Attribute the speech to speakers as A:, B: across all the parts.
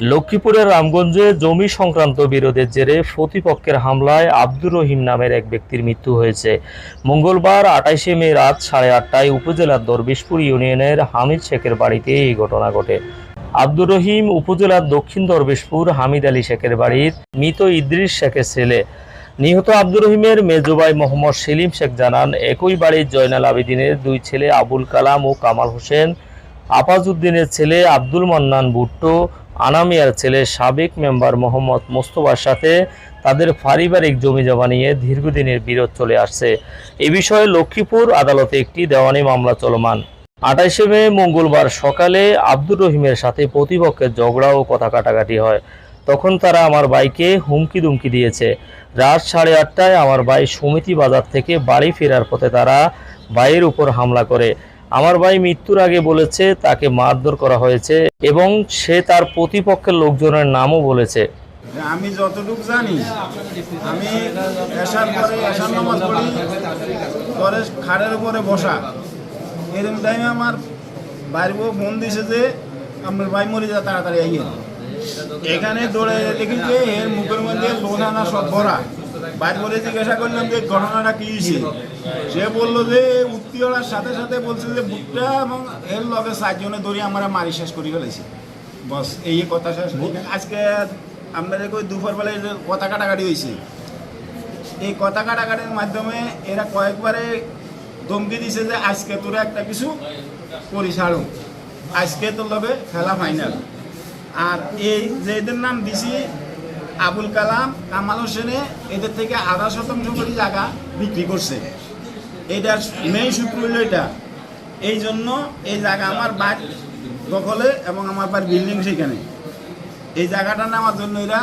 A: লক্ষ্মীপুরের রামগঞ্জে জমি সংক্রান্ত বিরোধের জেরে প্রতিপক্ষের হামলায় আব্দুর রহিম নামের এক ব্যক্তির মৃত্যু হয়েছে। মঙ্গলবার আটাইশে মে রাত সাড়ে আটটায় উপজেলার দরবেশপুর ইউনিয়নের হামিদ শেখের বাড়িতে এই ঘটনা ঘটে। আব্দুর রহিম উপজেলার দক্ষিণ দরবেশপুর হামিদ আলী শেখের বাড়ির মৃত ইদ্রিস শেখের ছেলে। নিহত আব্দুর রহিমের মেজবাই মোহাম্মদ সেলিম শেখ জানান, একই বাড়ির জয়নাল আবেদিনের দুই ছেলে আবুল কালাম ও কামাল হোসেন, আপাজউদ্দিনের ছেলে আব্দুল মান্নান ভুট্টো আনামিয়ার ছেলে সাবেক মেম্বার মোহাম্মদ মোস্তফার সাথে তাদের পারিবারিক জমি জমা নিয়ে দীর্ঘদিনের বিরোধ চলে আসছে। এ বিষয়ে লক্ষ্মীপুর আদালতে একটি দেওয়ানি মামলা চলমান। আঠাইশে মে মঙ্গলবার সকালে আব্দুর রহিমের সাথে প্রতিপক্ষের ঝগড়া ও কথা কাটাকাটি হয়। তখন তারা আমার বাইকে হুমকি দুমকি দিয়েছে। রাত সাড়ে আটটায় আমার ভাই সমিতি বাজার থেকে বাড়ি ফেরার পথে তারা ভাইয়ের উপর হামলা করে। আমার ভাই মৃত্যুর আগে বলেছে, তাকে মারধর করা হয়েছে এবং সে তার প্রতিপক্ষের লোকজনের নামও বলেছে।
B: আমি যতটুকু জানি, আমি এসার পরে নামাজ পড়ি পরে খাড়ের উপরে বসা। এরকম টাইমে আমার বাড়ি বউ ফোন দিছে যে, আপনার ভাই মরে যা, তাড়াতাড়ি এখানে দৌড়ে দেখি যে, এর মুখের মধ্যে লোহানা সব ভরা বাইর জিজ্ঞাসা করলাম যে ঘটনাটা কি সে বলল যে উত্তি ওড়ার সাথে সাথে বলছে যে বুকটা এবং এর লগে চারজনে দড়ি আমরা মারি শেষ করে ফেলেছি। বস, এই কথা শেষ আজকে আপনাদের ওই দুপুরবেলায় যে কথা কাটাকাটি হয়েছে, এই কথা কাটাকাটির মাধ্যমে এরা কয়েকবারে ধমকি দিছে যে, আজকে তোরা একটা কিছু করি ছাড়ো আজকে তোর লগে খেলা ফাইনাল আর এই যেদের নাম দিছি আবুল কালাম, কামাল হোসেনে এদের থেকে আধা শতাংশ করে জায়গা বিক্রি করছে। এইটার মেইন সূত্র হইল এটা। এই জন্য এই জায়গা আমার বাড়ি দখলে এবং আমার বাড়ির বিল্ডিং সেখানে। এই জায়গাটা নেওয়ার জন্য এরা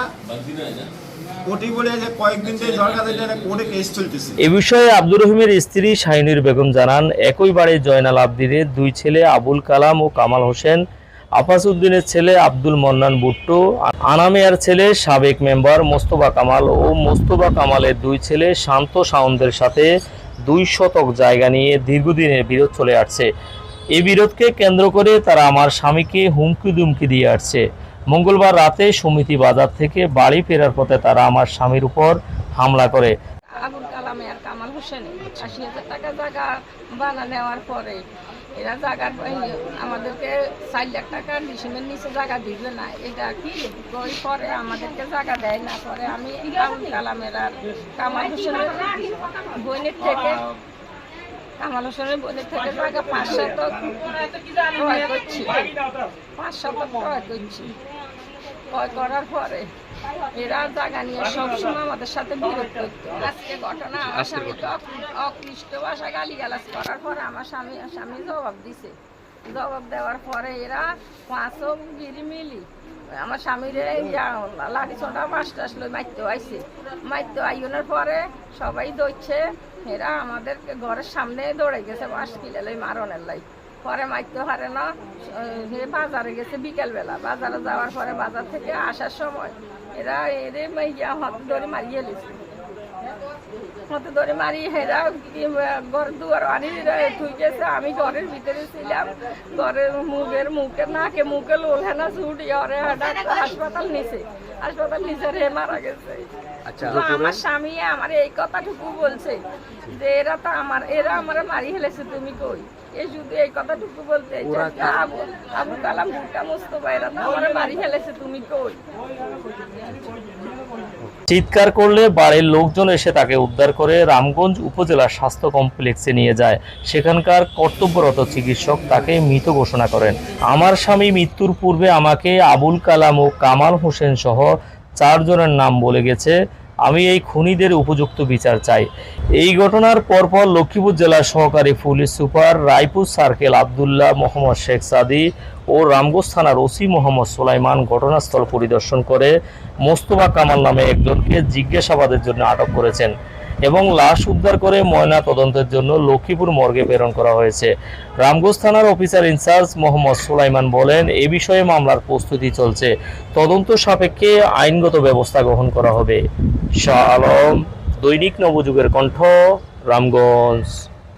A: এ বিষয়ে আব্দুর রহিমের স্ত্রী শাহিনুর বেগম জানান, একই জয়নাল আবদিনের দুই ছেলে আবুল কালাম ও কামাল হোসেন আফাসউদ্দিনের ছেলে আব্দুল মন্নান বুট্টো আনামিয়ার ছেলে সাবেক মেম্বার মোস্তফা কামাল ও মোস্তফা কামালের দুই ছেলে শান্ত সাউন্দের সাথে দুই শতক জায়গা নিয়ে দীর্ঘদিনের বিরোধ চলে আসছে। এই বিরোধকে কেন্দ্র করে তারা আমার স্বামীকে হুমকি দুমকি দিয়ে আসছে। মঙ্গলবার রাতে সমিতি বাজার থেকে বাড়ি ফেরার পথে তারা আমার স্বামীর উপর হামলা করে।
C: আবুল কালামে আর কামাল হোসেন আশি হাজার টাকা জায়গা বানা নেওয়ার পরে এরা জায়গার আমাদেরকে চার লাখ টাকা ডিসিমের নিচে জায়গা দিবে না। এটা কি? ওই পরে আমাদেরকে জায়গা দেয় না। পরে আমি আবুল কালামের আর কামাল হোসেনের বোনের থেকে কামাল হোসেনের বোনের থেকে জায়গা পাঁচ ক্রয় করছি। পাঁচ শতক ক্রয় করছি। ক্রয় করার পরে এরা জায়গা নিয়ে সবসময় আমাদের সাথে বিরোধ করতো। আজকে ঘটনা আমার স্বামী তো অকৃষ্ট ভাষা গালি গালাজ করার পরে আমার স্বামী স্বামী জবাব দিছে। জবাব দেওয়ার পরে এরা পাঁচও গিরি মিলি। আমার স্বামীর লাঠি ছোটা মাস্টার আসলো মারতে আইছে। মারতে আইনের পরে সবাই দৌড়ছে এরা আমাদের ঘরের সামনে দৌড়ে গেছে বাঁশ কিলে লই মারনের লাই। পরে মারতে পারে না বাজারে গেছে বিকেলবেলা। বাজারে যাওয়ার পরে বাজার থেকে আসার সময় এরা এদের মাইয়া হাত ধরে মারিয়ে লিছে হাতে ধরে মারি হেরা ঘর দুয়ার আনি থুই গেছে। আমি ঘরের ভিতরে ছিলাম। ঘরের মুখের মুখে নাকে মুখে লোলহেনা ছুটি ওরে ডাক্তার হাসপাতাল নিছে। হাসপাতাল নিচে রে মারা গেছে।
D: আচ্ছা
C: আমার স্বামী আমার এই কথাটুকু বলছে যে এরা তো আমার এরা আমার মারি হেলেছে তুমি কই? এই শুধু এই কথাটুকু বলতে আবু কালাম ভুট্টা মোস্তফা এরা তো আমার মারি হেলেছে তুমি কই?
A: চিৎকার করলে বাড়ির লোকজন এসে তাকে উদ্ধার করে রামগঞ্জ উপজেলা স্বাস্থ্য কমপ্লেক্সে নিয়ে যায়। সেখানকার কর্তব্যরত চিকিৎসক তাকে মৃত ঘোষণা করেন। আমার স্বামী মৃত্যুর পূর্বে আমাকে আবুল কালাম ও কামাল হোসেন সহ চারজনের নাম বলে গেছে। আমি এই খুনিদের উপযুক্ত বিচার চাই। এই ঘটনার পরপর লক্ষ্মীপুর জেলার সহকারী police super Raipur circle Abdullah Mohammad Sheikh Sadi ও রামগোস থানার ওসি মোহাম্মদ সোলাইমান ঘটনাস্থল পরিদর্শন করে মোস্তফা কামাল নামে একজনকে জিজ্ঞাসাবাদের জন্য আটক করেছেন। এবং লাশ উদ্ধার করে ময়না তদন্তের জন্য লক্ষ্মীপুর মর্গে প্রেরণ করা হয়েছে। রামগঞ্জ থানার অফিসার ইনচার্জ মোহাম্মদ সুলাইমান বলেন, এ বিষয়ে মামলার প্রস্তুতি চলছে। তদন্ত সাপেক্ষে আইনগত ব্যবস্থা গ্রহণ করা হবে। শাহ আলম, দৈনিক নবযুগের কণ্ঠ, রামগঞ্জ।